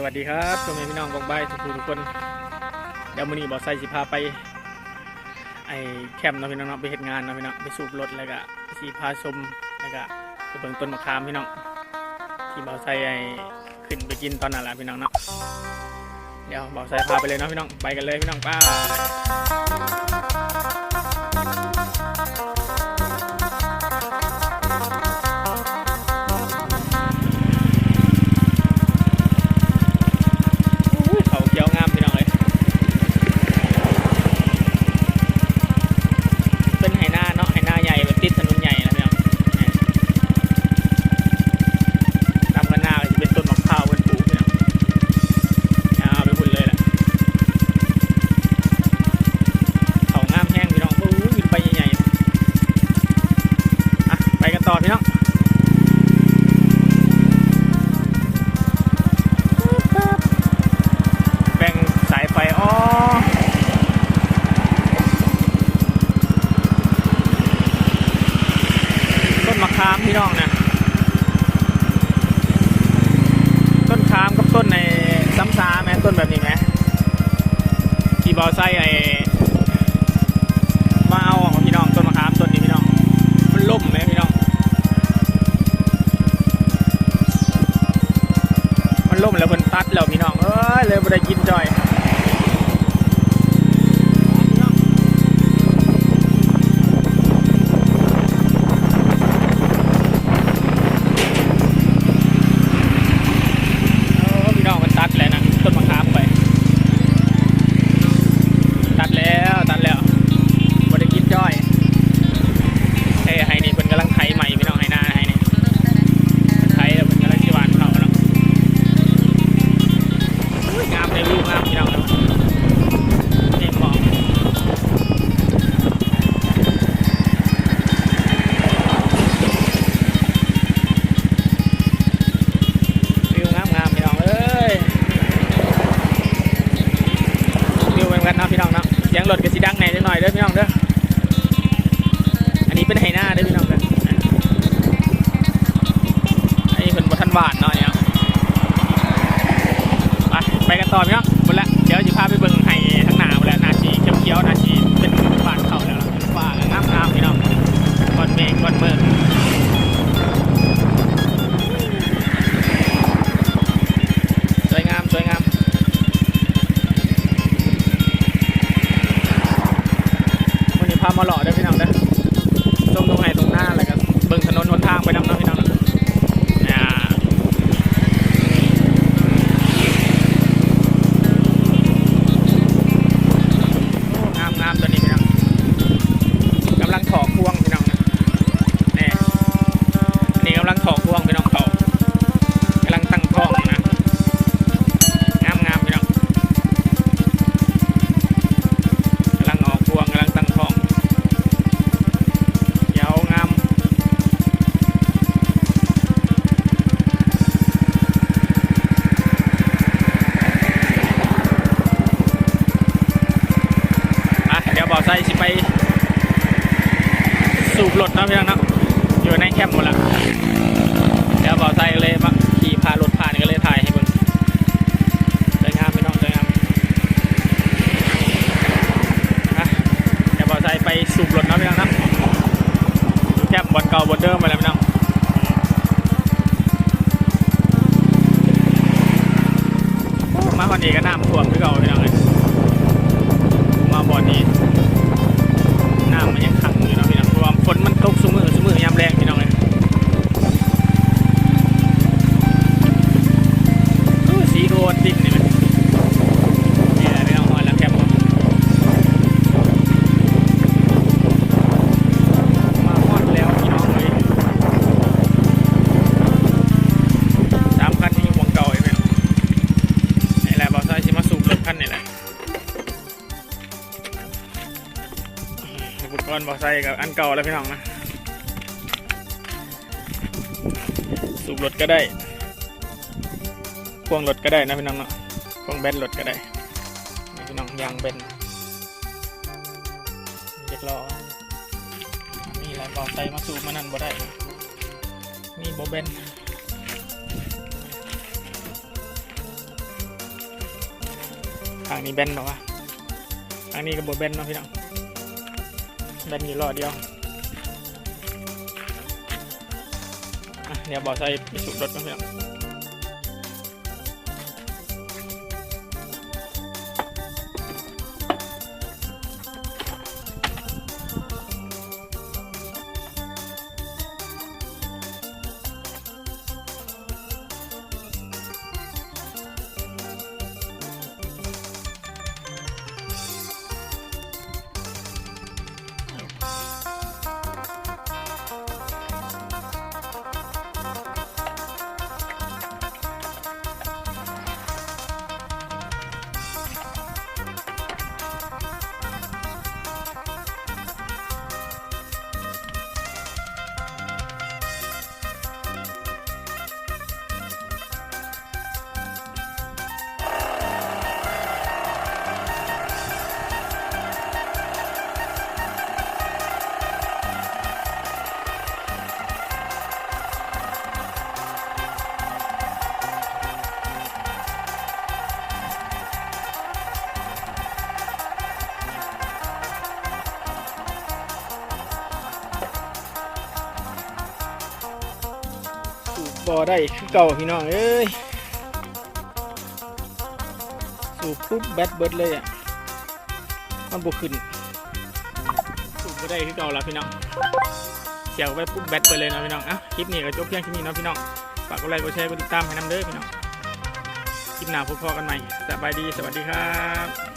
สวัสดีครับพ่อแม่พี่น้องกองใบายทุกทุกคนเดี๋ยวมื้อนี้บอสไซสิพาไป ไอ้แคมป์เนาะพี่น้องเนาะไปเฮ็ดงานเนาะพี่น้องไปสูบรถแล้วก็สิพาชมแล้วก็ไปเบิ่งต้นมะขามพี่น้องที่บอสไซไอ้ขึ้นไปกินตอนนั้นแหละพี่น้องเนาะเดี๋ยวบอสไซพาไปเลยเนาะพี่น้องไปกันเลยพี่น้องไป้า บอไซไอ้มาเอาของพี่น้องต้นมะขามต้นนี้พี่น้อง มันล่มไหมพี่น้อง มันล่มแล้วเพิ่นตัดแล้วพี่น้องเอ้ยเลยไม่ได้กินจ่อย ด้อพี่น้องเด้อ อันนี้เป็นไหหน้าเด้อพี่น้องเด้ออันนี้เป็นบทันหวานเนาะเนี่ยไปไปกันต่อพี่น้อง มาหล่อเด้พี่น้องเด้อตรงตรงไหนตรงหน้าอะไรกันเบิ่งถนนหนทางไปน้ำเนาะพี่น้องเนาะอ่า รถนะพี่น้องนะอยู่ในแคมป์หมดละเดี๋ยวบอกไซเลยมาขี่พารถผ่านก็เลยถ่ายให้เบิ่งสวยงามพี่น้องสวยงามอะเดี๋ยวบอกไซไปสูบรถนะพี่น้องนะแคบบอลเก่าบอลเดิมไปแล้วพี่น้องมาวันนี้ก็น้ำท่วมพี่เก่าพี่น้อง สีโรดดิ้นนี่มันนี่แหละพี่น้องฮอนแล้วแคบหมดมาฮอดแล้วพี่น้องเลยสามคันที่อยู่วงเก่าไอ้แม่นี่แหละบอกซายสิมาสูบรถคันนี่แหละอุปกรณ์บอกซายกับอันเก่าแล้วพี่น้องนะสูบรถก็ได้ พ่วงรถก็ได้นะพี่น้องเนาะพ่วงแบนรถก็ได้นะพี่น้องยางเบนเรียกล้อนี่แหละบอกใส่มาสูบมานั่นบ่ได้ นี่โบเบนทางนี้แบนเนาะวะทางนี้ก็บแบนเนาะพี่น้องแบนอยู่รอเดียวเดี๋ยวบอกใส่ไปสูบรถมาพี่น้อง บบ่ได้คือเก่าพี่น้องเอ้ยสูบปุ๊บแบตเบิดเลยอะมันบวขึ้นสูบบ่ได้คือเก่าละพี่น้องเสียวไปปุ๊บแบตไปเลยนะพี่น้องอะคลิปนี้ก็จบเพียงแค่นี้นะพี่น้องฝากกดไลค์กดแชร์กดติดตามให้น้ำเด้อพี่น้องคลิปหน้าพบกันใหม่สบายดีสวัสดีครับ